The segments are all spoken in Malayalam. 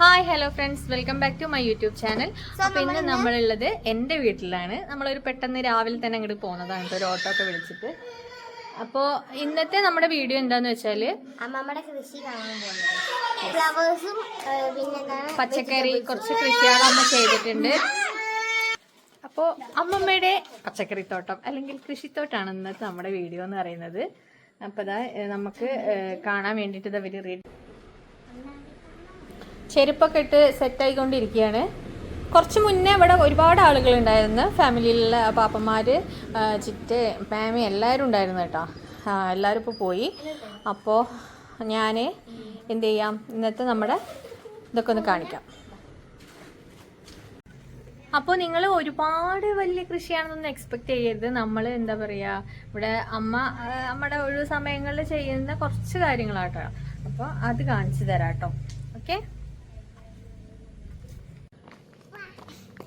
Hi hello friends welcome back to my YouTube channel അപ്പൊ ഇന്ന് നമ്മളുള്ളത് എന്റെ വീട്ടിലാണ്. നമ്മളൊരു പെട്ടെന്ന് രാവിലെ തന്നെ അങ്ങോട്ട് പോകുന്നതാണ് ഒരു ഓട്ടോ ഒക്കെ വിളിച്ചിട്ട്. അപ്പോൾ ഇന്നത്തെ നമ്മുടെ വീഡിയോ എന്താന്ന് വെച്ചാൽ അമ്മമ്മയുടെ കൃഷി ഫ്ലവേഴ്സും പച്ചക്കറി കുറച്ച് കൃഷികൾ അമ്മ ചെയ്തിട്ടുണ്ട്. അപ്പോൾ അമ്മമ്മയുടെ പച്ചക്കറി തോട്ടം അല്ലെങ്കിൽ കൃഷിത്തോട്ടാണ് ഇന്നത്തെ നമ്മുടെ വീഡിയോ എന്ന് പറയുന്നത്. അപ്പോൾ ഇതാ നമുക്ക് കാണാൻ വേണ്ടിയിട്ട് ഇതാ ഒരു റെഡി ചെരുപ്പൊക്കെ ഇട്ട് സെറ്റ് ആയിക്കൊണ്ടിരിക്കുകയാണ്. കുറച്ച് മുന്നേ ഇവിടെ ഒരുപാട് ആളുകൾ ഉണ്ടായിരുന്നു. ഫാമിലിയിലുള്ള പാപ്പന്മാർ ചിറ്റ് പാമി എല്ലാവരും ഉണ്ടായിരുന്നു കേട്ടോ. എല്ലാവരും ഇപ്പോൾ പോയി. അപ്പോൾ ഞാൻ എന്ത് ചെയ്യാം? ഇന്നത്തെ നമ്മുടെ ഇതൊക്കെ ഒന്ന് കാണിക്കാം. അപ്പോൾ നിങ്ങൾ ഒരുപാട് വലിയ കൃഷിയാണെന്നൊന്നും എക്സ്പെക്ട് ചെയ്യരുത്. നമ്മൾ എന്താ പറയുക ഇവിടെ അമ്മ നമ്മുടെ ഒഴിവ് സമയങ്ങളിൽ ചെയ്യുന്ന കുറച്ച് കാര്യങ്ങളാട്ടോ. അപ്പോൾ അത് കാണിച്ചു തരാം കേട്ടോ ഓക്കെ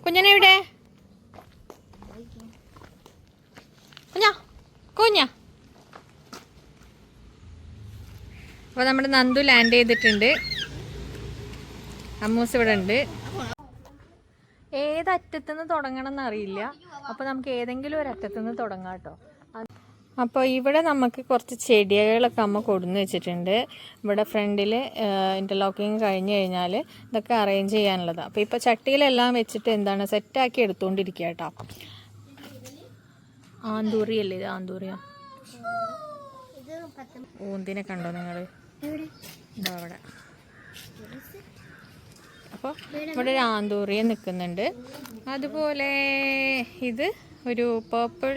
കുഞ്ഞനെ കുഞ്ഞ കുഞ്ഞാ. അപ്പോൾ നമ്മുടെ നന്ദു ലാൻഡ് ചെയ്തിട്ടുണ്ട്. അമ്മൂസ് ഇവിടെ ഉണ്ട്. ഏതറ്റത്തുനിന്ന് തുടങ്ങണം എന്നറിയില്ല അപ്പോൾ നമുക്ക് ഏതെങ്കിലും ഒരു അറ്റത്തുനിന്ന് തുടങ്ങാം കേട്ടോ. അപ്പോൾ ഇവിടെ നമുക്ക് കുറച്ച് ചെടികളൊക്കെ അമ്മ കൊടുന്ന് വെച്ചിട്ടുണ്ട്. ഇവിടെ ഫ്രണ്ടിൽ ഇന്റർലോക്കിങ് കഴിഞ്ഞ് കഴിഞ്ഞാൽ ഇതൊക്കെ അറേഞ്ച് ചെയ്യാനുള്ളതാണ് അപ്പോൾ ഇപ്പോൾ ചട്ടിയിലെല്ലാം വെച്ചിട്ട് എന്താണ് സെറ്റാക്കി എടുത്തുകൊണ്ടിരിക്കുക കേട്ടോ ആന്തൂറി അല്ലേ ഇത്? ആന്തൂറിയോ? ഊന്തിനെ കണ്ടോ നിങ്ങൾ ഇതാ അവിടെ. അപ്പോൾ ഇവിടെ ഒരു ആന്തൂറിയ നിൽക്കുന്നുണ്ട് അതുപോലെ ഇത് ഒരു പേർപ്പിൾ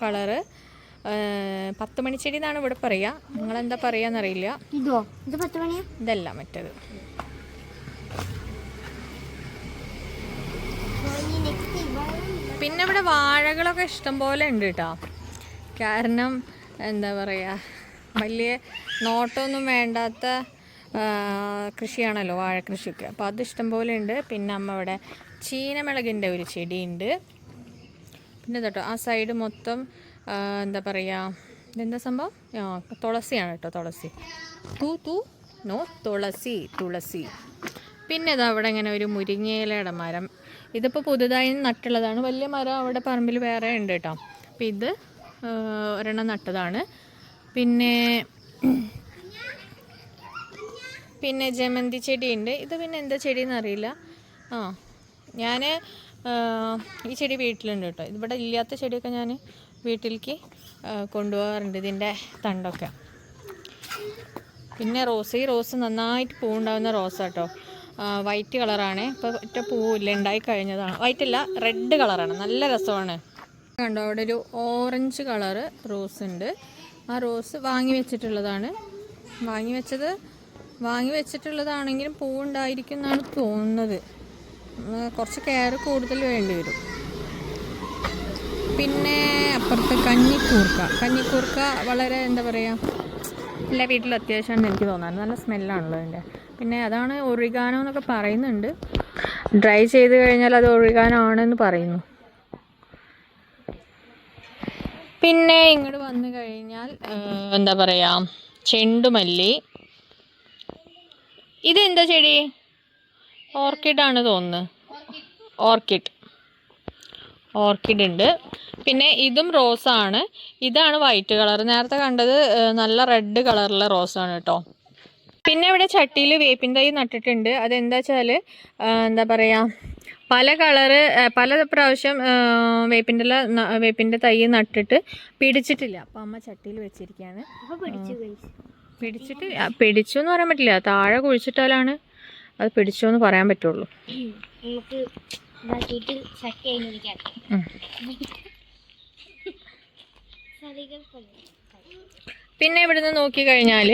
കളറ് പത്ത് മണിച്ചെടി എന്നാണ് ഇവിടെ പറയാ. പറയുക നിങ്ങളെന്താ പറയാന്നറിയില്ല. ഇതോ? ഇത് പത്ത് മണിയാ? ഇതല്ല മറ്റേത്. പിന്നെ ഇവിടെ വാഴകളൊക്കെ ഇഷ്ടംപോലെ ഉണ്ട് കേട്ടോ കാരണം എന്താ പറയുക വലിയ നോട്ടമൊന്നും വേണ്ടാത്ത കൃഷിയാണല്ലോ വാഴ കൃഷിയൊക്കെ അപ്പോൾ അത് ഇഷ്ടംപോലെ ഉണ്ട്. പിന്നെ അമ്മ ഇവിടെ ചീനമിളകിന്റെ ഒരു ചെടിയുണ്ട്. പിന്നെ കേട്ടോ ആ സൈഡ് മൊത്തം എന്താ പറയുക ഇതെന്താ സംഭവം? ആ തുളസിയാണ് കേട്ടോ തുളസി. തൂ തൂ നോ തുളസി തുളസി. പിന്നെ ഇതാ അവിടെ ഇങ്ങനെ ഒരു മുരിങ്ങയിലയുടെ മരം ഇതിപ്പോൾ പുതുതായി നട്ടുള്ളതാണ്. വലിയ മരം അവിടെ പറമ്പിൽ വേറെ ഉണ്ട് കേട്ടോ. അപ്പം ഇത് ഒരെണ്ണം നട്ടതാണ്. പിന്നെ പിന്നെ ജമന്തി ചെടിയുണ്ട്. ഇത് പിന്നെ എന്താ ചെടിയെന്ന് അറിയില്ല. ആ ഞാൻ ഈ ചെടി വീട്ടിലുണ്ട് കേട്ടോ. ഇവിടെ ഇല്ലാത്ത ചെടിയൊക്കെ ഞാൻ വീട്ടിലേക്ക് കൊണ്ടുപോകാറുണ്ട് ഇതിന്റെ തണ്ടൊക്കെ. പിന്നെ റോസ് ഈ റോസ് നന്നായിട്ട് പൂവുണ്ടാകുന്ന റോസ് കേട്ടോ വൈറ്റ് കളറാണ്. ഇപ്പോൾ ഒറ്റ പൂവില്ല ഉണ്ടായി കഴിഞ്ഞതാണ്. വൈറ്റ് അല്ല റെഡ് കളറാണ്. നല്ല രസമാണ്. കണ്ടോ അവിടെ ഒരു ഓറഞ്ച് കളറ് റോസ് ഉണ്ട് ആ റോസ് വാങ്ങി വെച്ചിട്ടുള്ളതാണ്. വാങ്ങി വെച്ചത് വാങ്ങി വെച്ചിട്ടുള്ളതാണെങ്കിലും പൂവുണ്ടായിരിക്കും എന്നാണ് തോന്നുന്നത് കുറച്ച് കെയർ കൂടുതൽ വേണ്ടി വരും. പിന്നെ അപ്പുറത്ത് കഞ്ഞിക്കൂർക്ക. കഞ്ഞിക്കൂർക്ക വളരെ എന്താ പറയുക എല്ലാ വീട്ടിലും അത്യാവശ്യമാണെന്ന് എനിക്ക് തോന്നാറ് നല്ല സ്മെല്ലാണല്ലോ അതിന്റെ. പിന്നെ അതാണ് ഒറിഗാനോ എന്നൊക്കെ പറയുന്നുണ്ട്. ഡ്രൈ ചെയ്ത് കഴിഞ്ഞാൽ അത് ഒറിഗാനോ ആണെന്ന് പറയുന്നു. പിന്നെ ഇങ്ങോട്ട് വന്നു കഴിഞ്ഞാൽ എന്താ പറയുക ചെണ്ടുമല്ലി. ഇതെന്താ ചെടി? ഓർക്കിഡാണ് തോന്നുന്നത് ഓർക്കിഡ്. ഓർക്കിഡ് ഉണ്ട് പിന്നെ ഇതും റോസാണ്. ഇതാണ് വൈറ്റ് കളർ. നേരത്തെ കണ്ടത് നല്ല റെഡ് കളറിലെ റോസാണ് കേട്ടോ. പിന്നെ ഇവിടെ ചട്ടിയിൽ വേപ്പിൻ തൈ നട്ടിട്ടുണ്ട്. അതെന്താ വെച്ചാൽ എന്താ പറയുക പല കളറ് പല പ്രാവശ്യം വേപ്പിന്റെ വേപ്പിന്റെ തൈ നട്ടിട്ട് പിടിച്ചിട്ടില്ല. അപ്പം അമ്മ ചട്ടിയിൽ വെച്ചിരിക്കുകയാണ്. പിടിച്ചിട്ട് പിടിച്ചു എന്ന് പറയാൻ പറ്റില്ല. താഴെ കുഴിച്ചിട്ടാലാണ് അത് പിടിച്ചു എന്ന് പറയാൻ പറ്റുള്ളൂ. ഇതാക്കിയിട്ട് ചക്ക കഴിഞ്ഞിരിക്കാം പിന്നെ ഇവിടുന്ന് നോക്കിക്കഴിഞ്ഞാൽ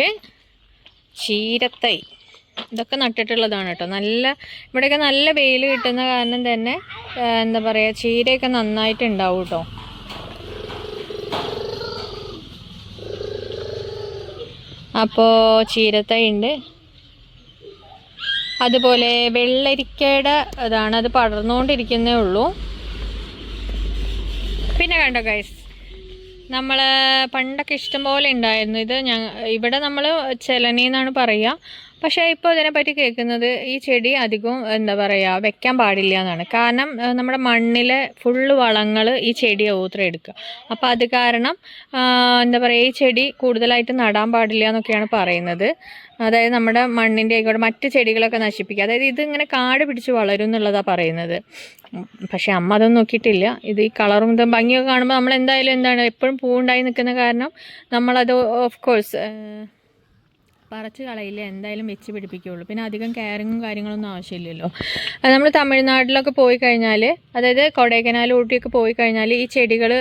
ചീരത്തൈ. ഇതൊക്കെ നട്ടിട്ടുള്ളതാണ് കേട്ടോ. നല്ല ഇവിടെയൊക്കെ നല്ല വെയിൽ കിട്ടുന്ന കാരണം തന്നെ എന്താ പറയുക ചീരയൊക്കെ നന്നായിട്ട് ഉണ്ടാവും കേട്ടോ. അപ്പോൾ ചീരത്തൈ ഉണ്ട്. അതുപോലെ വെള്ളരിക്കയുടെ ഇതാണ് അത് പടർന്നുകൊണ്ടിരിക്കുന്നേ ഉള്ളൂ. പിന്നെ കണ്ടോ ഗൈസ് നമ്മൾ പണ്ടൊക്കെ ഇഷ്ടംപോലെ ഉണ്ടായിരുന്നു. ഇത് ഞ ഇവിടെ നമ്മൾ ചെലനി എന്നാണ് പറയുക പക്ഷേ ഇപ്പോൾ ഇതിനെപ്പറ്റി കേൾക്കുന്നത് ഈ ചെടി അധികവും എന്താ പറയുക വെക്കാൻ പാടില്ല എന്നാണ്. കാരണം നമ്മുടെ മണ്ണിലെ ഫുള്ള് വളങ്ങൾ ഈ ചെടി ഓത്ര എടുക്കുക. അപ്പോൾ അത് കാരണം എന്താ പറയുക ഈ ചെടി കൂടുതലായിട്ട് നടാൻ പാടില്ല എന്നൊക്കെയാണ് പറയുന്നത്. അതായത് നമ്മുടെ മണ്ണിന്റെ ആയിക്കോട്ടെ മറ്റ് ചെടികളൊക്കെ നശിപ്പിക്കുക. അതായത് ഇത് ഇങ്ങനെ കാട് പിടിച്ച് വളരും എന്നുള്ളതാണ് പറയുന്നത്. പക്ഷേ അമ്മ അതൊന്നും നോക്കിയിട്ടില്ല. ഇത് ഈ കളറും ഇതും ഭംഗിയൊക്കെ കാണുമ്പോൾ നമ്മൾ എന്തായാലും എന്താണ് എപ്പോഴും പൂവുണ്ടായി നിൽക്കുന്ന കാരണം നമ്മളത് ഓഫ് കോഴ്സ് പറിച്ച് കളയില്ല എന്തായാലും വെച്ച് പിടിപ്പിക്കുകയുള്ളൂ പിന്നെ അധികം കെയറിങ്ങും കാര്യങ്ങളൊന്നും ആവശ്യമില്ലല്ലോ. അത് നമ്മൾ തമിഴ്നാട്ടിലൊക്കെ പോയി കഴിഞ്ഞാൽ അതായത് കൊടൈക്കനാൽ ഊട്ടിയൊക്കെ പോയി കഴിഞ്ഞാൽ ഈ ചെടികൾ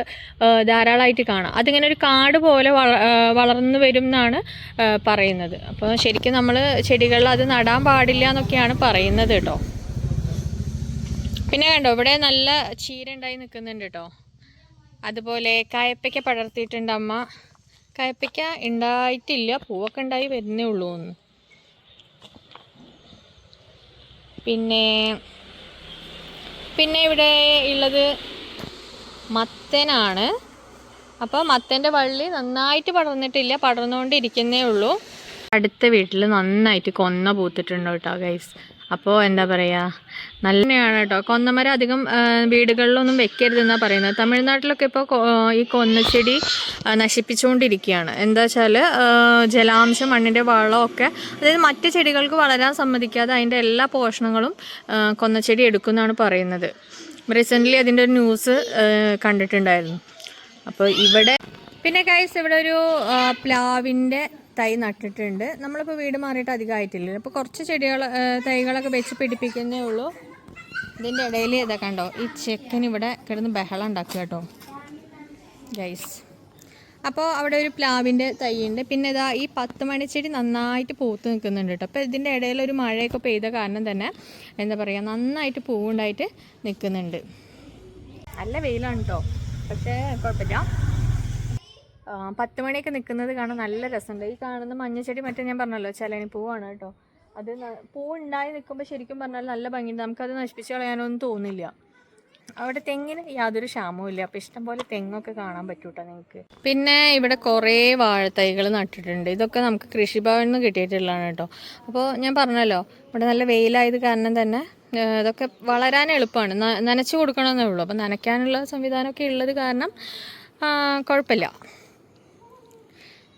ധാരാളമായിട്ട് കാണാം. അതിങ്ങനെ ഒരു കാട് പോലെ വള വളർന്നു വരും എന്നാണ് പറയുന്നത്. അപ്പോൾ ശരിക്കും നമ്മൾ ചെടികളിൽ അത് നടാൻ പാടില്ല എന്നൊക്കെയാണ് പറയുന്നത് കേട്ടോ. പിന്നെ കണ്ടോ ഇവിടെ നല്ല ചീര ഉണ്ടായി നിൽക്കുന്നുണ്ട് കേട്ടോ. അതുപോലെ കയപ്പയ്ക്ക പടർത്തിയിട്ടുണ്ട് അമ്മ. കയപ്പയ്ക്ക ഉണ്ടായിട്ടില്ല പൂവൊക്കെ ഉണ്ടായി വരുന്നേ ഉള്ളൂ ഒന്ന്. പിന്നെ പിന്നെ ഇവിടെ ഉള്ളത് മത്തനാണ്. അപ്പോൾ മത്തന്റെ വള്ളി നന്നായിട്ട് പടർന്നിട്ടില്ല. പടർന്നുകൊണ്ടിരിക്കുന്നേ ഉള്ളൂ. അടുത്ത വീട്ടിൽ നന്നായിട്ട് കൊന്ന പൂത്തിട്ടുണ്ട് കേട്ടോ ഗൈസ് അപ്പോൾ എന്താ പറയുക നല്ലതാണ് കേട്ടോ കൊന്നമരം അധികം വീടുകളിലൊന്നും വെക്കരുതെന്നാണ് പറയുന്നത്. തമിഴ്നാട്ടിലൊക്കെ ഇപ്പോൾ ഈ കൊന്നച്ചെടി നശിപ്പിച്ചുകൊണ്ടിരിക്കുകയാണ് എന്താ വെച്ചാൽ ജലാംശം മണ്ണിന്റെ വളമൊക്കെ അതായത് മറ്റ് ചെടികൾക്ക് വളരാൻ സമ്മതിക്കാതെ അതിന്റെ എല്ലാ പോഷണങ്ങളും കൊന്നച്ചെടി എടുക്കുമെന്നാണ് പറയുന്നത്. റീസെന്റ്ലി അതിന്റെ ഒരു ന്യൂസ് കണ്ടിട്ടുണ്ടായിരുന്നു. അപ്പോൾ ഇവിടെ പിന്നെ കൈസ് ഇവിടെ ഒരു പ്ലാവിന്റെ തൈ നട്ടിട്ടുണ്ട്. നമ്മളിപ്പോൾ വീട് മാറിയിട്ട് അധികം ആയിട്ടില്ല അപ്പോൾ കുറച്ച് ചെടികൾ തൈകളൊക്കെ വെച്ച് പിടിപ്പിക്കുന്നേ ഉള്ളൂ. ഇതിന്റെ ഇടയിൽ ഇതൊക്കെ കണ്ടോ? ഈ ചെക്കൻ ഇവിടെ കിടന്ന് ബഹളം ഉണ്ടാക്കുക കേട്ടോ. ഗൈസ് അപ്പോൾ അവിടെ ഒരു പ്ലാവിന്റെ തൈയുണ്ട്. പിന്നെ ഇതാ ഈ പത്ത് മണിച്ചെടി നന്നായിട്ട് പൂത്ത് നിൽക്കുന്നുണ്ട് കേട്ടോ. അപ്പോൾ ഇതിന്റെ ഇടയിൽ ഒരു മഴയൊക്കെ പെയ്ത കാരണം തന്നെ എന്താ പറയുക നന്നായിട്ട് പൂവുണ്ടായിട്ട് നിൽക്കുന്നുണ്ട്. നല്ല വെയിലാണ് കേട്ടോ. പക്ഷേ കുഴപ്പമില്ല. പത്ത് മണിയൊക്കെ നിൽക്കുന്നത് കാണാൻ നല്ല രസമുണ്ട്. ഈ കാണുന്ന മഞ്ഞച്ചെടി മറ്റേ ഞാൻ പറഞ്ഞല്ലോ ചലനി പൂവാണ് കേട്ടോ. അത് പൂ ഉണ്ടായി നിൽക്കുമ്പോൾ ശരിക്കും പറഞ്ഞാൽ നല്ല ഭംഗിയുണ്ട്. നമുക്കത് നശിപ്പിച്ച് കളയാനൊന്നും തോന്നില്ല. അവിടെ തെങ്ങിന് യാതൊരു ക്ഷാമവും ഇല്ല. അപ്പോൾ ഇഷ്ടംപോലെ തെങ്ങൊക്കെ കാണാൻ പറ്റൂട്ടോ നിങ്ങൾക്ക്. പിന്നെ ഇവിടെ കുറേ വാഴത്തൈകൾ നട്ടിട്ടുണ്ട്. ഇതൊക്കെ നമുക്ക് കൃഷിഭവനിൽ നിന്ന് കിട്ടിയിട്ടുള്ളതാണ് കേട്ടോ. അപ്പോൾ ഞാൻ പറഞ്ഞല്ലോ ഇവിടെ നല്ല വെയിലായത് കാരണം തന്നെ ഇതൊക്കെ വളരാൻ എളുപ്പമാണ്. നനച്ചു കൊടുക്കണമെന്നേ ഉള്ളൂ. അപ്പോൾ നനയ്ക്കാനുള്ള സംവിധാനമൊക്കെ ഉള്ളത് കാരണം കുഴപ്പമില്ല.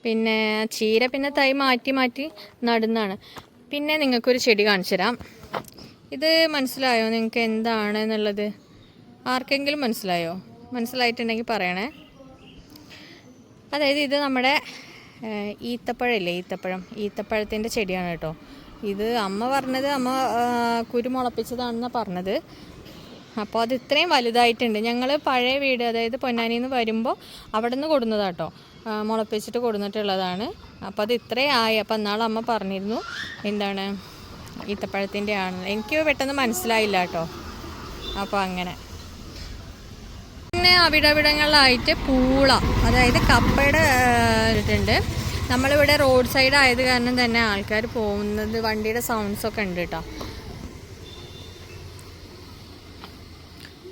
പിന്നെ ചീര പിന്നെ തൈ മാറ്റി മാറ്റി നടുന്നതാണ്. പിന്നെ നിങ്ങൾക്കൊരു ചെടി കാണിച്ചു തരാം. ഇത് മനസ്സിലായോ? നിങ്ങൾക്ക് എന്താണ് എന്നുള്ളത്? ആർക്കെങ്കിലും മനസ്സിലായോ? മനസ്സിലായിട്ടുണ്ടെങ്കിൽ പറയണേ. അതായത് ഇത് നമ്മുടെ ഈത്തപ്പഴമില്ലേ ഈത്തപ്പഴം ഈത്തപ്പഴത്തിന്റെ ചെടിയാണ് കേട്ടോ. ഇത് അമ്മ പറഞ്ഞത് അമ്മ കുരുമുളപ്പിച്ചതാണെന്നാണ് കുരു മുളപ്പിച്ചതാണെന്നാണ് പറഞ്ഞത്. അപ്പോൾ അത് ഇത്രയും വലുതായിട്ടുണ്ട്. ഞങ്ങൾ പഴയ വീട് അതായത് പൊന്നാനിന്ന് നിന്ന് വരുമ്പോൾ അവിടെ നിന്ന് കൊടുന്നതാട്ടോ മുളപ്പിച്ചിട്ട് കൊടുന്നിട്ടുള്ളതാണ്. അപ്പോൾ അത് ഇത്രയും ആയി. അപ്പോൾ എന്നാൾ അമ്മ പറഞ്ഞിരുന്നു എന്താണ് ഈത്തപ്പഴത്തിന്റെ ആണ് എനിക്ക് പെട്ടെന്ന് മനസ്സിലായില്ല കേട്ടോ. അപ്പോൾ അങ്ങനെ. പിന്നെ അവിടവിടങ്ങളിലായിട്ട് പൂള അതായത് കപ്പയുടെ ഇട്ടുണ്ട് നമ്മളിവിടെ റോഡ് സൈഡ് ആയത് കാരണം തന്നെ ആൾക്കാർ പോകുന്നത് വണ്ടിയുടെ സൗണ്ട്സൊക്കെ ഉണ്ട് കേട്ടോ.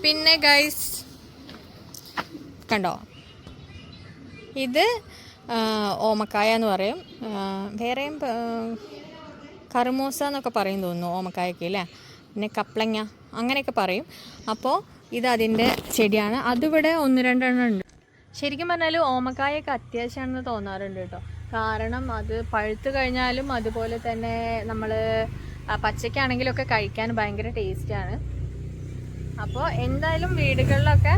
പിന്നെ ഗൈസ് കണ്ടോ? ഇത് ഓമക്കായ എന്ന് പറയും. വേറെയും കറുമൂസ എന്നൊക്കെ പറയും തോന്നുന്നു ഓമക്കായൊക്കെ അല്ലേ? പിന്നെ കപ്ലങ്ങ അങ്ങനെയൊക്കെ പറയും. അപ്പോൾ ഇത് അതിന്റെ ചെടിയാണ്. അതിവിടെ ഒന്ന് രണ്ടെണ്ണം ഉണ്ട്. ശരിക്കും പറഞ്ഞാൽ ഓമക്കായൊക്കെ അത്യാവശ്യമാണെന്ന് തോന്നാറുണ്ട് കേട്ടോ. കാരണം അത് പഴുത്ത് കഴിഞ്ഞാലും അതുപോലെ തന്നെ നമ്മൾ പച്ചക്കാണെങ്കിലൊക്കെ കഴിക്കാൻ ഭയങ്കര ടേസ്റ്റാണ്. അപ്പോൾ എന്തായാലും വീടുകളിലൊക്കെ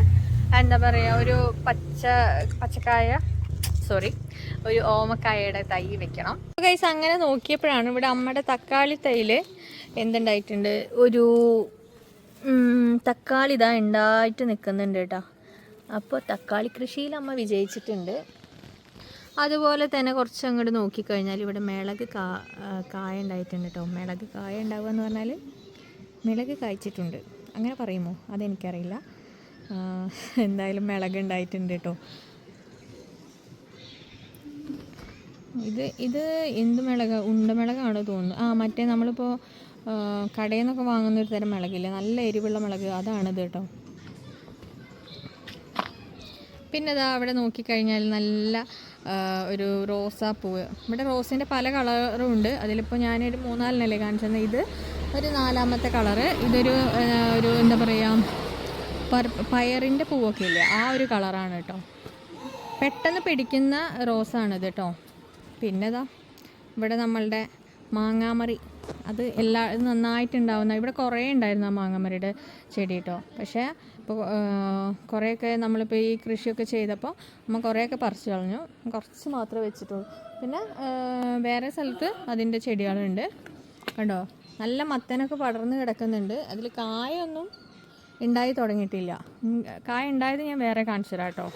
എന്താ പറയുക ഒരു പച്ച പച്ചക്കായ സോറി ഒരു ഓമക്കായയുടെ തൈ വെക്കണം. കൈസ് അങ്ങനെ നോക്കിയപ്പോഴാണ് ഇവിടെ അമ്മയുടെ തക്കാളി തൈയിൽ എന്തുണ്ടായിട്ടുണ്ട്? ഒരു തക്കാളി ഇതാ ഉണ്ടായിട്ട് നിൽക്കുന്നുണ്ട് കേട്ടോ. അപ്പോൾ തക്കാളി കൃഷിയിൽ അമ്മ വിജയിച്ചിട്ടുണ്ട്. അതുപോലെ തന്നെ കുറച്ച് അങ്ങോട്ട് നോക്കിക്കഴിഞ്ഞാൽ ഇവിടെ മിളക് കാ കായ ഉണ്ടായിട്ടുണ്ട് കേട്ടോ. മിളക് കായ ഉണ്ടാവുക എന്ന് പറഞ്ഞാൽ മിളക് കായ്ച്ചിട്ടുണ്ട്. അങ്ങനെ പറയുമോ? അതെനിക്കറിയില്ല. എന്തായാലും മിളക് ഉണ്ടായിട്ടുണ്ട് കേട്ടോ ഇത് ഇത് എന്ത് മിളക്? ഉണ്ടമിളകാണോ തോന്നുന്നു. ആ മറ്റേ നമ്മളിപ്പോൾ കടയിൽ നിന്നൊക്കെ വാങ്ങുന്ന ഒരു തരം മിളകില്ലേ? നല്ല എരിവുള്ള മിളക് അതാണിത് കേട്ടോ പിന്നെ ഇതാ അവിടെ നോക്കിക്കഴിഞ്ഞാൽ നല്ല ഒരു റോസാപ്പൂവ് ഇവിടെ റോസിന്റെ പല കളറും ഉണ്ട്. അതിലിപ്പോൾ ഞാനൊരു മൂന്നാലിനല്ലേ കാണിച്ചത് ഇത് ഒരു നാലാമത്തെ കളറ്. ഇതൊരു ഒരു എന്താ പറയുക പയറിന്റെ പൂവൊക്കെ ഇല്ലേ? ആ ഒരു കളറാണ് കേട്ടോ. പെട്ടെന്ന് പിടിക്കുന്ന റോസാണിത് കേട്ടോ. പിന്നെതാ ഇവിടെ നമ്മളുടെ മാങ്ങാമറി. അത് എല്ലാ നന്നായിട്ടുണ്ടാവുന്ന ഇവിടെ കുറേ ഉണ്ടായിരുന്നു ആ മാങ്ങാമറിയുടെ ചെടി കേട്ടോ. പക്ഷേ ഇപ്പോൾ കുറേയൊക്കെ നമ്മളിപ്പോൾ ഈ കൃഷിയൊക്കെ ചെയ്തപ്പോൾ നമ്മൾ കുറേയൊക്കെ പറിച്ചു കളഞ്ഞു. കുറച്ച് മാത്രമേ വെച്ചിട്ടുള്ളൂ. പിന്നെ വേറെ സ്ഥലത്ത് അതിന്റെ ചെടികളുണ്ട്. കണ്ടോ? നല്ല മത്തനൊക്കെ പടർന്ന് കിടക്കുന്നുണ്ട്. അതിൽ കായൊന്നും ഉണ്ടായി തുടങ്ങിയിട്ടില്ല. കായ ഉണ്ടായത് ഞാൻ വേറെ കാണിച്ചു തരാം കേട്ടോ.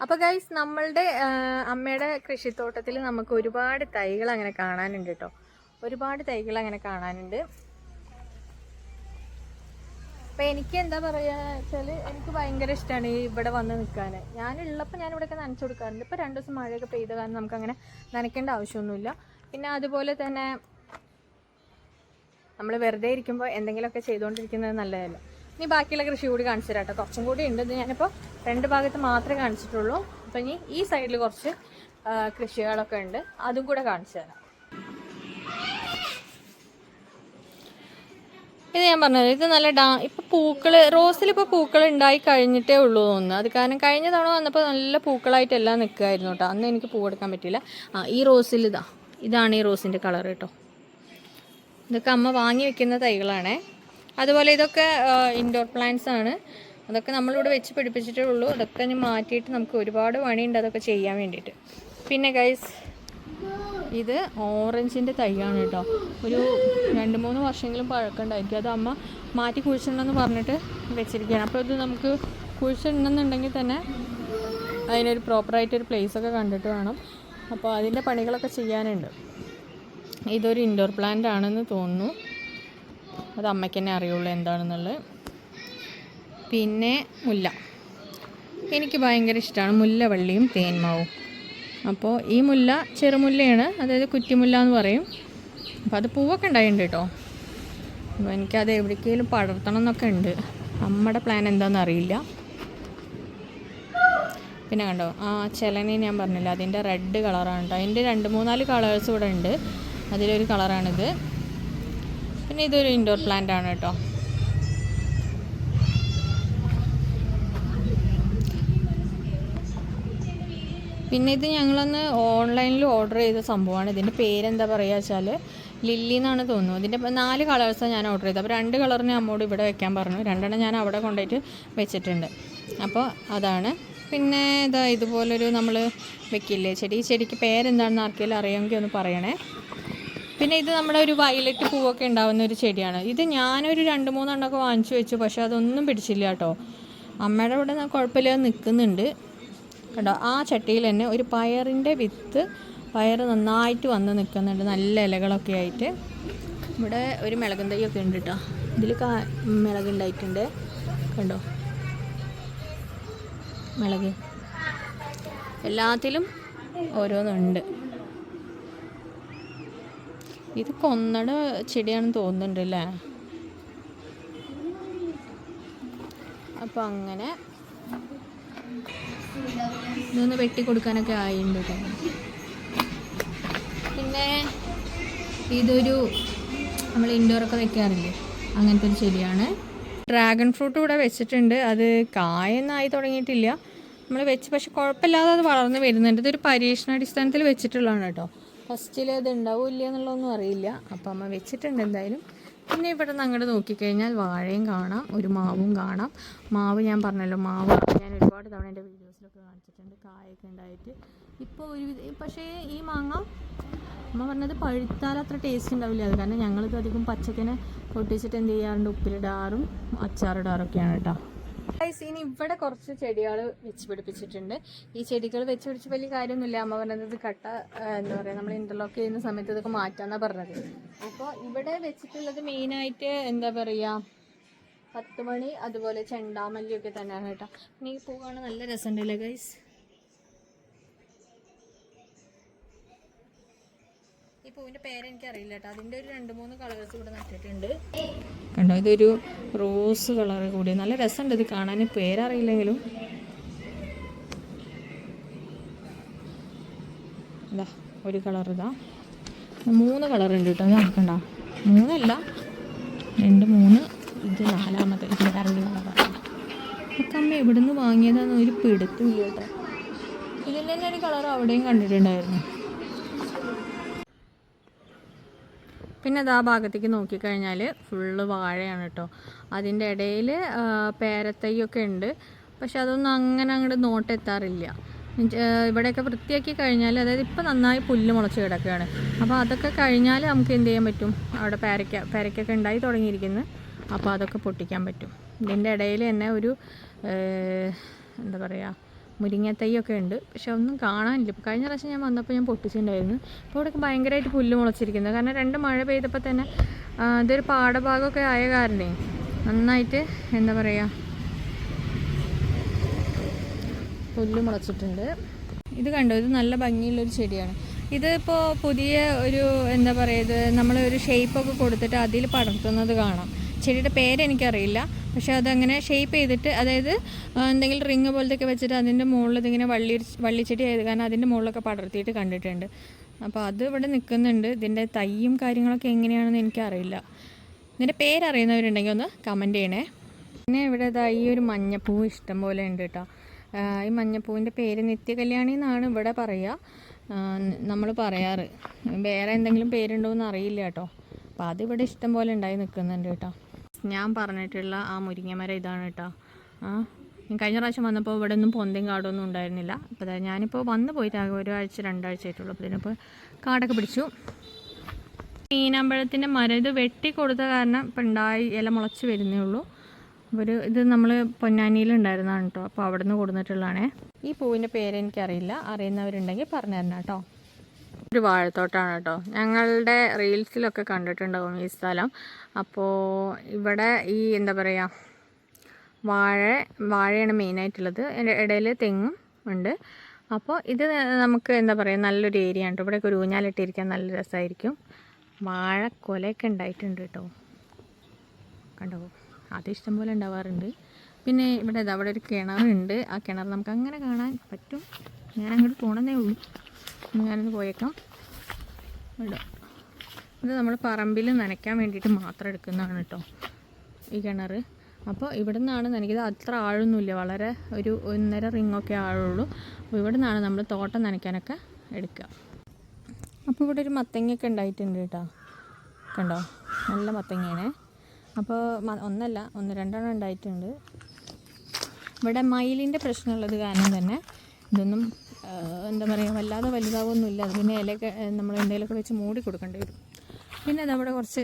അപ്പോൾ ഗൈസ് നമ്മളുടെ അമ്മയുടെ കൃഷിത്തോട്ടത്തിൽ നമുക്ക് ഒരുപാട് തൈകൾ അങ്ങനെ കാണാനുണ്ട് കേട്ടോ. ഒരുപാട് തൈകൾ അങ്ങനെ കാണാനുണ്ട്. അപ്പം എനിക്ക് എന്താ പറയുക വെച്ചാൽ എനിക്ക് ഭയങ്കര ഇഷ്ടമാണ് ഈ ഇവിടെ വന്ന് നിൽക്കാൻ ഞാനുള്ളപ്പോൾ ഞാൻ ഇവിടെയൊക്കെ നനച്ചു കൊടുക്കാറുണ്ട്. ഇപ്പോൾ രണ്ട് ദിവസം മഴയൊക്കെ പെയ്ത കാരണം നമുക്കങ്ങനെ നനയ്ക്കേണ്ട ആവശ്യമൊന്നുമില്ല. പിന്നെ അതുപോലെ തന്നെ നമ്മൾ വെറുതെ ഇരിക്കുമ്പോൾ എന്തെങ്കിലുമൊക്കെ ചെയ്തുകൊണ്ടിരിക്കുന്നത് നല്ലതല്ല? ഇനി ബാക്കിയുള്ള കൃഷി കൂടി കാണിച്ചു തരാം കേട്ടോ കുറച്ചും കൂടി ഉണ്ട്. ഞാനിപ്പോൾ രണ്ട് ഭാഗത്ത് മാത്രമേ കാണിച്ചിട്ടുള്ളൂ. അപ്പം ഇനി ഈ സൈഡിൽ കുറച്ച് കൃഷികളൊക്കെ ഉണ്ട്. അതും കൂടെ കാണിച്ചു തരാം. ഇത് ഞാൻ പറഞ്ഞത് ഇത് നല്ല ഡാ ഇപ്പം പൂക്കൾ റോസിലിപ്പോൾ പൂക്കൾ ഉണ്ടായി കഴിഞ്ഞിട്ടേ ഉള്ളൂ തോന്നുന്നു. അത് കാരണം കഴിഞ്ഞ തവണ വന്നപ്പോൾ നല്ല പൂക്കളായിട്ടെല്ലാം നിൽക്കുമായിരുന്നു കേട്ടോ. അന്ന് എനിക്ക് പൂ എടുക്കാൻ പറ്റില്ല ആ ഈ റോസിൽ ഇതാ ഇതാണ് ഈ റോസിന്റെ കളർ കേട്ടോ. ഇതൊക്കെ അമ്മ വാങ്ങി വെക്കുന്ന തൈകളാണേ. അതുപോലെ ഇതൊക്കെ ഇൻഡോർ പ്ലാന്റ്സ് ആണ്. അതൊക്കെ നമ്മളിവിടെ വെച്ച് പിടിപ്പിച്ചിട്ടേ ഉള്ളൂ. അതൊക്കെ ഞാൻ മാറ്റിയിട്ട് നമുക്ക് ഒരുപാട് പണിയുണ്ട് അതൊക്കെ ചെയ്യാൻ വേണ്ടിയിട്ട്. പിന്നെ ഗൈസ് ഇത് ഓറഞ്ചിന്റെ തൈയാണ് കേട്ടോ. ഒരു രണ്ട് മൂന്ന് വർഷമെങ്കിലും പഴക്കമുണ്ടായിരിക്കും. അത് അമ്മ മാറ്റി കുഴിച്ചിടണമെന്ന് പറഞ്ഞിട്ട് വെച്ചിരിക്കുകയാണ്. അപ്പോൾ ഇത് നമുക്ക് കുഴിച്ചിടണമെന്നുണ്ടെങ്കിൽ തന്നെ അതിനൊരു പ്രോപ്പറായിട്ടൊരു പ്ലേസൊക്കെ കണ്ടിട്ട് വേണം. അപ്പോൾ അതിന്റെ പണികളൊക്കെ ചെയ്യാനുണ്ട്. ഇതൊരു ഇൻഡോർ പ്ലാന്റ് ആണെന്ന് തോന്നുന്നു. അത് അമ്മയ്ക്ക് തന്നെ അറിയുള്ളൂ എന്താണെന്നുള്ളത്. പിന്നെ മുല്ല. എനിക്ക് ഭയങ്കര ഇഷ്ടമാണ് മുല്ലവള്ളിയും തേന്മാവും അപ്പോൾ ഈ മുല്ല ചെറുമുല്ലയാണ്. അതായത് കുറ്റിമുല്ല എന്ന് പറയും. അപ്പോൾ അത് പൂവൊക്കെ ഉണ്ടായിട്ടുണ്ട് കേട്ടോ. അപ്പോൾ എനിക്കത് എവിടേക്കെങ്കിലും പടർത്തണം എന്നൊക്കെ ഉണ്ട്. അമ്മയുടെ പ്ലാൻ എന്താണെന്ന് അറിയില്ല. പിന്നെ കണ്ടോ? ആ ചെലനെ ഞാൻ പറഞ്ഞില്ല അതിന്റെ റെഡ് കളറാണ് കേട്ടോ അതിന്റെ രണ്ട് മൂന്നാൽ കളേഴ്സ് ഇവിടെ ഉണ്ട്. അതിലൊരു കളറാണിത്. പിന്നെ ഇതൊരു ഇൻഡോർ പ്ലാന്റ് ആണ് കേട്ടോ. പിന്നെ ഇത് ഞങ്ങളൊന്ന് ഓൺലൈനിൽ ഓർഡർ ചെയ്ത സംഭവമാണ്. ഇതിന്റെ പേരെന്താ പറയുക വെച്ചാൽ ലില്ലി എന്നാണ് തോന്നുന്നു. ഇതിന്റെ നാല് കളേഴ്സാണ് ഞാൻ ഓർഡർ ചെയ്തത്. അപ്പോൾ രണ്ട് കളറിന് അമ്മോട് ഇവിടെ വെക്കാൻ പറഞ്ഞു. രണ്ടെണ്ണം ഞാൻ അവിടെ കൊണ്ടുപോയിട്ട് വെച്ചിട്ടുണ്ട്. അപ്പോൾ അതാണ്. പിന്നെ ഇതാ ഇതുപോലൊരു നമ്മൾ വെക്കില്ലേ? ചെടി. ചെടിക്ക് പേരെന്താണെന്ന് ആർക്കെങ്കിലും അറിയാമെങ്കിൽ ഒന്ന് പറയണേ. പിന്നെ ഇത് നമ്മുടെ ഒരു വയലറ്റ് പൂവൊക്കെ ഉണ്ടാവുന്ന ഒരു ചെടിയാണ്. ഇത് ഞാനൊരു രണ്ട് മൂന്നെണ്ണമൊക്കെ വാങ്ങിച്ചു വെച്ചു പക്ഷെ അതൊന്നും പിടിച്ചില്ല കേട്ടോ. അമ്മയുടെ ഇവിടെ ന- കുഴപ്പമില്ലാതെ നിൽക്കുന്നുണ്ട്. കേട്ടോ ആ ചട്ടിയിൽ തന്നെ ഒരു പയറിന്റെ വിത്ത് പയർ നന്നായിട്ട് വന്ന് നിൽക്കുന്നുണ്ട് നല്ല ഇലകളൊക്കെ ആയിട്ട്. ഇവിടെ ഒരു മിളകും തൈയൊക്കെ ഉണ്ട് കേട്ടോ. ഇതിൽ കാ മിളകുണ്ടായിട്ടുണ്ട് കണ്ടോ? മിളക്. എല്ലാത്തിലും ഓരോന്നുണ്ട്. ഇത് കൊന്നട ചെടിയാണെന്ന് തോന്നുന്നുണ്ട് അല്ലേ അപ്പം അങ്ങനെ ഇതൊന്ന് വെട്ടി കൊടുക്കാനൊക്കെ ആയിട്ടുണ്ട് പിന്നെ ഇതൊരു നമ്മൾ ഇൻഡോറൊക്കെ വെക്കാറില്ലേ? അങ്ങനത്തെ ഒരു ചെടിയാണ്. ഡ്രാഗൺ ഫ്രൂട്ട് ഇവിടെ വെച്ചിട്ടുണ്ട്. അത് കായൊന്നും ആയി തുടങ്ങിയിട്ടില്ല. നമ്മൾ വെച്ച് പക്ഷെ കുഴപ്പമില്ലാതെ അത് വളർന്ന് വരുന്നുണ്ട്. ഇതൊരു പരീക്ഷണാടിസ്ഥാനത്തിൽ വെച്ചിട്ടുള്ളതാണ് കേട്ടോ ഫസ്റ്റിൽ അത് ഉണ്ടാവില്ല എന്നുള്ളതൊന്നും അറിയില്ല. അപ്പം അമ്മ വെച്ചിട്ടുണ്ട് എന്തായാലും. പിന്നെ ഇവിടെ അങ്ങോട്ട് നോക്കിക്കഴിഞ്ഞാൽ വാഴയും കാണാം ഒരു മാവും കാണാം. മാവ് ഞാൻ പറഞ്ഞല്ലോ മാവ് ഞാൻ ഒരുപാട് തവണ എന്റെ വീഡിയോസിലൊക്കെ കാണിച്ചിട്ടുണ്ട് കായൊക്കെ ഉണ്ടായിട്ട്. ഇപ്പോൾ ഒരു പക്ഷേ ഈ മാങ്ങ അമ്മ പറഞ്ഞത് പഴുത്താൽ അത്ര ടേസ്റ്റ് ഉണ്ടാവില്ല. അത് കാരണം ഞങ്ങളിത് അധികം പച്ചക്കനെ പൊട്ടിച്ചിട്ട് എന്ത് ചെയ്യാറുണ്ട്? ഉപ്പിലിടാറും അച്ചാറിടാറൊക്കെയാണ് കേട്ടോ. ഇനി ഇവിടെ കുറച്ച് ചെടികൾ വെച്ച് പിടിപ്പിച്ചിട്ടുണ്ട്. ഈ ചെടികൾ വെച്ച് പിടിച്ച് വലിയ കാര്യമൊന്നുമില്ല. അമ്മ പറഞ്ഞത് കട്ട എന്താ പറയുക നമ്മൾ ഇന്റർലോക്ക് ചെയ്യുന്ന സമയത്ത് ഇതൊക്കെ മാറ്റാന്നാ പറഞ്ഞത്. അപ്പോൾ ഇവിടെ വെച്ചിട്ടുള്ളത് മെയിനായിട്ട് എന്താ പറയുക പത്ത് മണി അതുപോലെ ചെണ്ടാമല്ലിയൊക്കെ തന്നെയാണ് കേട്ടോ. ഇനി പോവാണ് നല്ല രസമുണ്ടല്ലേ ഗൈസ് പൂവിന്റെ പേരെനിക്ക് അറിയില്ല കേട്ടോ. അതിന്റെ ഒരു രണ്ട് മൂന്ന് കളേഴ്സ് ഇവിടെ നട്ടിട്ടുണ്ട്. കണ്ടോ ഇതൊരു റോസ് കളർ കൂടി. നല്ല രസമുണ്ട് ഇത് കാണാൻ. പേരറിയില്ലെങ്കിലും. ഇതാ ഒരു കളർ ഇതാ. മൂന്ന് കളർ ഉണ്ട് കേട്ടോ. ഞാൻ കണ്ട? മൂന്നല്ല. രണ്ട് മൂന്ന്. ഇത് നാലാമത്തെ. ഇത് കരണ്ട് കളറാണ് ഒക്കെ അമ്മ എവിടെ നിന്ന് വാങ്ങിയതാന്ന് ഒരു പിടുത്തമില്ല കേട്ടോ. ഇതിന്റെ തന്നെ ഒരു കളർ അവിടെയും കണ്ടിട്ടുണ്ടായിരുന്നു. പിന്നെ അത് ആ ഭാഗത്തേക്ക് നോക്കിക്കഴിഞ്ഞാൽ ഫുള്ള് വാഴയാണ് കേട്ടോ. അതിന്റെ ഇടയിൽ പേരത്തൈയൊക്കെ ഉണ്ട്. പക്ഷെ അതൊന്നും അങ്ങനെ അങ്ങോട്ട് നോട്ടെത്താറില്ല. ഇവിടെയൊക്കെ വൃത്തിയാക്കി കഴിഞ്ഞാൽ അതായത് ഇപ്പം നന്നായി പുല്ല് മുളച്ച് കിടക്കുകയാണ്. അപ്പോൾ അതൊക്കെ കഴിഞ്ഞാൽ നമുക്ക് എന്ത് ചെയ്യാൻ പറ്റും? അവിടെ പേരയ്ക്ക പേരയ്ക്കൊക്കെ ഉണ്ടായി തുടങ്ങിയിരിക്കുന്നു. അപ്പോൾ അതൊക്കെ പൊട്ടിക്കാൻ പറ്റും. ഇതിന്റെ ഇടയിൽ തന്നെ ഒരു എന്താ പറയുക മുരിങ്ങത്തൈയൊക്കെ ഉണ്ട്. പക്ഷെ ഒന്നും കാണാനില്ല. കഴിഞ്ഞ പ്രാവശ്യം ഞാൻ വന്നപ്പോൾ ഞാൻ പൊട്ടിച്ചിട്ടുണ്ടായിരുന്നു. അപ്പോൾ ഇവിടെയൊക്കെ ഭയങ്കരമായിട്ട് പുല്ല് മുളച്ചിരിക്കുന്നത്. കാരണം രണ്ട് മഴ പെയ്തപ്പോൾ തന്നെ ഇതൊരു പാടഭാഗമൊക്കെ ആയ കാരണേ നന്നായിട്ട് എന്താ പറയുക പുല്ല് മുളച്ചിട്ടുണ്ട്. ഇത് കണ്ടോ? ഇത് നല്ല ഭംഗിയുള്ളൊരു ചെടിയാണ്. ഇതിപ്പോൾ പുതിയ ഒരു എന്താ പറയുക ഇത് നമ്മളൊരു ഷേപ്പൊക്കെ കൊടുത്തിട്ട് അതിൽ പടർത്തുന്നത് കാണാം. ചെടിയുടെ പേര് എനിക്കറിയില്ല പക്ഷെ അതങ്ങനെ ഷേപ്പ് ചെയ്തിട്ട് അതായത് എന്തെങ്കിലും റിങ് പോലത്തെയൊക്കെ വെച്ചിട്ട് അതിന്റെ മുകളിൽ ഇതിങ്ങനെ വള്ളി വള്ളിച്ചെടി ആയത് കാരണം അതിന്റെ മുകളിലൊക്കെ പടർത്തിയിട്ട് കണ്ടിട്ടുണ്ട്. അപ്പോൾ അത് ഇവിടെ നിൽക്കുന്നുണ്ട്. ഇതിന്റെ തൈയും കാര്യങ്ങളൊക്കെ എങ്ങനെയാണെന്ന് എനിക്കറിയില്ല. ഇതിന്റെ പേരറിയുന്നവരുണ്ടെങ്കിൽ ഒന്ന് കമന്റ് ചെയ്യണേ. പിന്നെ ഇവിടെ ഇതാ ഈ ഒരു മഞ്ഞപ്പൂ ഇഷ്ടം പോലെ ഉണ്ട് കേട്ടോ. ഈ മഞ്ഞപ്പൂവിന്റെ പേര് നിത്യകല്യാണി എന്നാണ് ഇവിടെ പറയുക. നമ്മൾ പറയാറ്. വേറെ എന്തെങ്കിലും പേരുണ്ടോ എന്ന് അറിയില്ല കേട്ടോ. അപ്പോൾ അതിവിടെ ഇഷ്ടം പോലെ ഉണ്ടായി നിൽക്കുന്നുണ്ട് കേട്ടോ. ഞാൻ പറഞ്ഞിട്ടുള്ള ആ മുരിങ്ങമരം ഇതാണ് കേട്ടോ. ആ കഴിഞ്ഞ പ്രാവശ്യം വന്നപ്പോൾ ഇവിടെ ഒന്നും പൊന്തയും കാടൊന്നും ഉണ്ടായിരുന്നില്ല. അപ്പോൾ ഞാനിപ്പോൾ വന്ന് പോയിട്ട് ഒരാഴ്ച രണ്ടാഴ്ച ആയിട്ടുള്ളൂ അപ്പോൾ ഇതിനിപ്പോൾ കാടൊക്കെ പിടിച്ചു. മീനമ്പഴത്തിന്റെ മരം ഇത് വെട്ടി കൊടുത്ത കാരണം ഇപ്പം ഉണ്ടായി ഇല മുളച്ച് വരുന്നേ ഉള്ളൂ. ഒരു ഇത് നമ്മൾ പൊന്നാനിയിലുണ്ടായിരുന്നതാണ് കേട്ടോ. അപ്പോൾ അവിടെ നിന്ന് കൊടുത്തിട്ടുള്ളതാണേ ഈ പൂവിന്റെ പേരെനിക്കറിയില്ല അറിയുന്നവരുണ്ടെങ്കിൽ പറഞ്ഞു തരണം കേട്ടോ. ഒരു വാഴത്തോട്ടാണ് കേട്ടോ. ഞങ്ങളുടെ റീൽസിലൊക്കെ കണ്ടിട്ടുണ്ടാവും ഈ സ്ഥലം. അപ്പോൾ ഇവിടെ ഈ എന്താ പറയുക വാഴ വാഴയാണ് മെയിനായിട്ടുള്ളത് എന്റെ ഇടയിൽ തെങ്ങും ഉണ്ട്. അപ്പോൾ ഇത് നമുക്ക് എന്താ പറയുക നല്ലൊരു ഏരിയ ഉണ്ട് ഇവിടെ ഇവിടെയൊക്കെ ഒരു ഊഞ്ഞാലിട്ടിരിക്കാൻ നല്ല രസമായിരിക്കും വാഴ കൊലയൊക്കെ ഉണ്ടായിട്ടുണ്ട് കേട്ടോ. കണ്ടോ? അത് ഇഷ്ടംപോലെ ഉണ്ടാവാറുണ്ട്. പിന്നെ ഇവിടെ ഇതാ അവിടെ ഒരു കിണറുണ്ട് ആ കിണർ നമുക്ക് അങ്ങനെ കാണാൻ പറ്റും. ഞാൻ അങ്ങോട്ട് പോകണമെന്നേ ഉള്ളൂ ഞാനൊന്ന് പോയേക്കാം. ഇവിടെ ഇത് നമ്മൾ പറമ്പിൽ നനയ്ക്കാൻ വേണ്ടിയിട്ട് മാത്രം എടുക്കുന്നതാണ് കേട്ടോ ഈ കിണർ. അപ്പോൾ ഇവിടെ നിന്നാണ് നനയ്ക്കുന്നത്. അത്ര ആഴൊന്നുമില്ല വളരെ ഒരു ഒന്നര റിങ്ങൊക്കെ ആഴുള്ളൂ അപ്പോൾ ഇവിടെ നിന്നാണ് നമ്മൾ തോട്ടം നനയ്ക്കാനൊക്കെ എടുക്കുക. അപ്പോൾ ഇവിടെ ഒരു മത്തങ്ങയൊക്കെ ഉണ്ടായിട്ടുണ്ട് കേട്ടോ. കണ്ടോ? നല്ല മത്തങ്ങയാണ്. അപ്പോൾ ഒന്നല്ല ഒന്ന് രണ്ടെണ്ണം ഉണ്ടായിട്ടുണ്ട്. ഇവിടെ മയിലിന്റെ പ്രശ്നമുള്ളത് കാരണം തന്നെ ഇതൊന്നും എന്താ പറയുക വല്ലാതെ വലുതാവൊന്നുമില്ല. അത് പിന്നെ ഇലയൊക്കെ നമ്മൾ എന്തെങ്കിലുമൊക്കെ വെച്ച് മൂടി കൊടുക്കേണ്ടി വരും. പിന്നെ നമ്മുടെ കുറച്ച്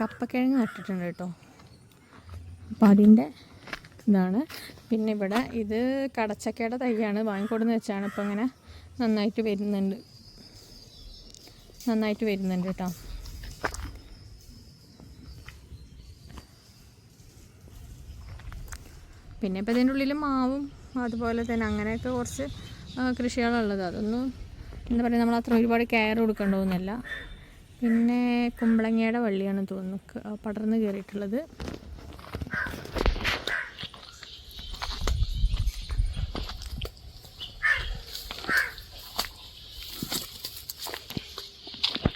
കപ്പക്കിഴങ്ങ് നട്ടിട്ടുണ്ട് കേട്ടോ. അപ്പം അതിന്റെ ഇതാണ്. പിന്നെ ഇവിടെ ഇത് കടച്ചക്കയുടെ തൈയാണ് വാങ്ങിക്കൊടുന്ന് വെച്ചാണ് ഇപ്പം ഇങ്ങനെ നന്നായിട്ട് വരുന്നുണ്ട്. നന്നായിട്ട് വരുന്നുണ്ട് കേട്ടോ. പിന്നെ ഇപ്പം ഇതിന്റെ ഉള്ളിൽ മാവും അതുപോലെ തന്നെ അങ്ങനെയൊക്കെ കുറച്ച് കൃഷികളുള്ളത് അതൊന്നും എന്താ പറയുക നമ്മൾ അത്ര ഒരുപാട് കെയർ കൊടുക്കേണ്ടതൊന്നുമല്ല. പിന്നെ കുമ്പളങ്ങയുടെ വള്ളിയാണ് തോന്നുന്നു പടർന്ന് കയറിയിട്ടുള്ളത്.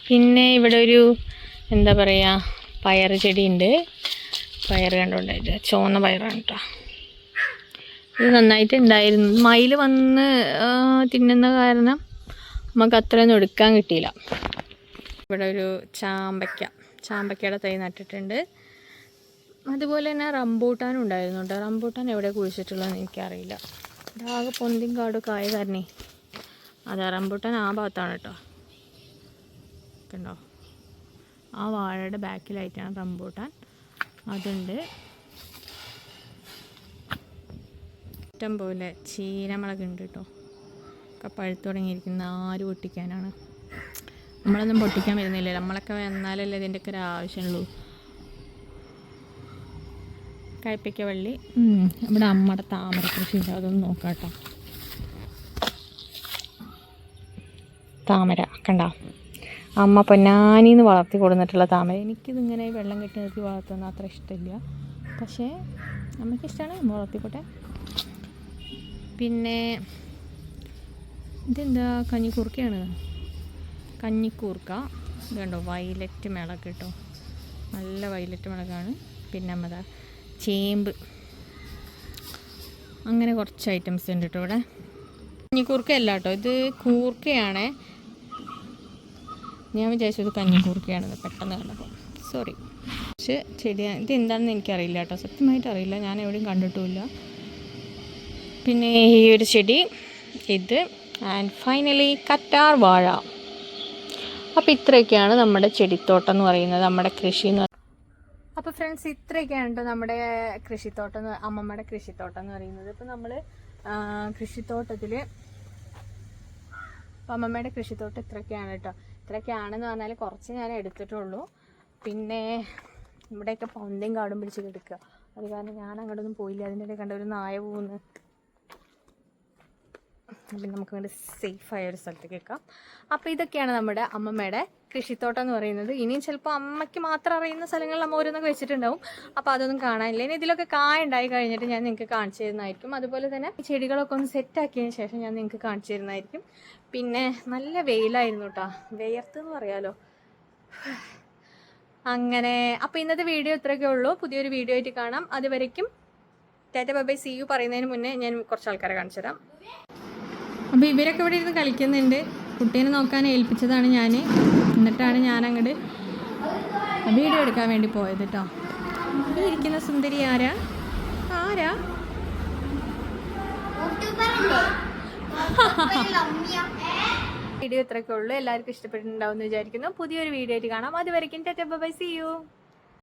പിന്നെ ഇവിടെ ഒരു എന്താ പറയുക പയർ ചെടിയുണ്ട് പയർ കണ്ടുകൊണ്ടായിട്ട് ചുവന്ന പയറാണ് കേട്ടോ. ഇത് നന്നായിട്ട് ഉണ്ടായിരുന്നു മയിൽ വന്ന് തിന്നുന്ന കാരണം നമുക്ക് അത്രയൊന്നും എടുക്കാൻ കിട്ടിയില്ല. ഇവിടെ ഒരു ചാമ്പയ്ക്ക ചാമ്പയ്ക്കയുടെ തൈ നട്ടിട്ടുണ്ട്. അതുപോലെ തന്നെ റംബൂട്ടാനും ഉണ്ടായിരുന്നു കേട്ടോ. റംബൂട്ടാൻ എവിടെ കുഴിച്ചിട്ടുള്ളതെന്ന് എനിക്കറിയില്ല. ആകെ പൊന്തിയും കാടൊക്കെ ആയ കാരണേ. അതെ റംബൂട്ടാൻ ആ ഭാഗത്താണ് കേട്ടോ. കണ്ടോ? ആ വാഴയുടെ ബാക്കിലായിട്ടാണ് റംബൂട്ടാൻ. അതുണ്ട്. ഇഷ്ടം പോലെ ചീനമുളക് ഉണ്ട് കേട്ടോ ഒക്കെ പഴുത്തു തുടങ്ങിയിരിക്കുന്ന. ആര് പൊട്ടിക്കാനാണ്. നമ്മളൊന്നും പൊട്ടിക്കാൻ വരുന്നില്ല നമ്മളൊക്കെ വന്നാലല്ലേ ഇതിന്റെയൊക്കെ ഒരു ആവശ്യമുള്ളൂ. കയ്പ്പയ്ക്ക വള്ളി. നമ്മുടെ അമ്മയുടെ താമര കൃഷി അതൊന്ന് നോക്കാം കേട്ടോ താമര കണ്ട? അമ്മ പൊന്നാനിന്ന് വളർത്തി കൊടുന്നിട്ടുള്ള താമര. എനിക്കിതിങ്ങനെ വെള്ളം കെട്ടി നിർത്തി വളർത്തുന്ന അത്ര ഇഷ്ടമില്ല. പക്ഷേ അമ്മയ്ക്ക് ഇഷ്ടമാണ് അമ്മ വളർത്തിക്കോട്ടെ. പിന്നെ ഇതെന്താ? കഞ്ഞിക്കൂർക്കയാണ്. കഞ്ഞിക്കൂർക്ക. ഇത് കണ്ടോ വയലറ്റ് മിളക് കേട്ടോ. നല്ല വയലറ്റ് മിളകാണ്. പിന്നെ നമ്മതാ ചേമ്പ്. അങ്ങനെ കുറച്ച് ഐറ്റംസ് ഉണ്ട് കേട്ടോ ഇവിടെ. കഞ്ഞിക്കൂർക്ക അല്ല കേട്ടോ. ഇത് കൂർക്കയാണേ. ഞാൻ വിചാരിച്ചത് കഞ്ഞിക്കൂർക്കയാണെന്ന് പെട്ടെന്ന് കണ്ടപ്പോൾ സോറി പക്ഷേ ചെടിയാണ് ഇത് എന്താണെന്ന് എനിക്കറിയില്ല കേട്ടോ. സത്യമായിട്ട് അറിയില്ല ഞാൻ എവിടെയും കണ്ടിട്ടുമില്ല. പിന്നെ ഈ ഒരു ചെടി ഇത്. ആൻഡ് ഫൈനലി കറ്റാർ വാഴ. അപ്പോൾ ഇത്രയൊക്കെയാണ് നമ്മുടെ ചെടിത്തോട്ടം എന്ന് പറയുന്നത് നമ്മുടെ കൃഷി എന്ന് അപ്പോൾ ഫ്രണ്ട്സ് ഇത്രയൊക്കെയാണ് നമ്മുടെ കൃഷിത്തോട്ടം അമ്മമ്മയുടെ കൃഷിത്തോട്ടം എന്ന് പറയുന്നത്. ഇപ്പോൾ നമ്മൾ കൃഷിത്തോട്ടത്തിൽ അപ്പോൾ അമ്മമ്മയുടെ കൃഷിത്തോട്ടം ഇത്രയൊക്കെയാണ് കേട്ടോ ഇത്രയൊക്കെയാണെന്ന് പറഞ്ഞാൽ കുറച്ച് ഞാൻ എടുത്തിട്ടുള്ളൂ. പിന്നെ ഇവിടെയൊക്കെ പൊന്തയും കാടും പിടിച്ച് കിടക്കുക. അത് കാരണം ഞാൻ അങ്ങോട്ടൊന്നും പോയില്ല. അതിന്റെ ഇടയിൽ കണ്ട ഒരു നായ പോകുന്നു പിന്നെ നമുക്ക് സേഫ് സേഫായ ഒരു സ്ഥലത്തേക്ക് വെക്കാം. അപ്പോൾ ഇതൊക്കെയാണ് നമ്മുടെ അമ്മമ്മയുടെ കൃഷിത്തോട്ടം എന്ന് പറയുന്നത്. ഇനിയും ചിലപ്പോൾ അമ്മയ്ക്ക് മാത്രം അറിയുന്ന സ്ഥലങ്ങളിൽ അമ്മ ഓരോന്നൊക്കെ വെച്ചിട്ടുണ്ടാവും. അപ്പോൾ അതൊന്നും കാണാനില്ല. ഇനി ഇതിലൊക്കെ കായ ഉണ്ടായി കഴിഞ്ഞിട്ട് ഞാൻ നിങ്ങൾക്ക് കാണിച്ചു തരുന്നതായിരിക്കും. അതുപോലെ തന്നെ ചെടികളൊക്കെ ഒന്ന് സെറ്റാക്കിയതിന് ശേഷം ഞാൻ നിങ്ങൾക്ക് കാണിച്ചു തരുന്നതായിരിക്കും. പിന്നെ നല്ല വെയിലായിരുന്നു കേട്ടോ വെയർത്ത് എന്ന് പറയാലോ. അങ്ങനെ. അപ്പോൾ ഇന്നത്തെ വീഡിയോ ഇത്രയൊക്കെ ഉള്ളൂ. പുതിയൊരു വീഡിയോ ആയിട്ട് കാണാം. അതുവരയ്ക്കും ടാറ്റ ബൈ സി യു പറയുന്നതിന് മുന്നേ ഞാൻ കുറച്ച് ആൾക്കാരെ കാണിച്ചു തരാം. അപ്പോൾ ഇവരൊക്കെ ഇവിടെ ഇരുന്ന് കളിക്കുന്നുണ്ട്. കുട്ടീനെ നോക്കാൻ ഏൽപ്പിച്ചതാണ് ഞാൻ എന്നിട്ടാണ് ഞാൻ അങ്ങോട്ട് വീഡിയോ എടുക്കാൻ വേണ്ടി പോയത് കേട്ടോ ഈ ഇരിക്കുന്ന സുന്ദരി ആരാ? ആരാ? വീഡിയോ ഇത്രയൊക്കെ ഉള്ളൂ. എല്ലാവർക്കും ഇഷ്ടപ്പെട്ടിട്ടുണ്ടാവും എന്ന് വിചാരിക്കുന്നു. പുതിയൊരു വീഡിയോ ആയിട്ട് കാണാം. അതുവരെയ്ക്കും ടാറ്റ. Bye see you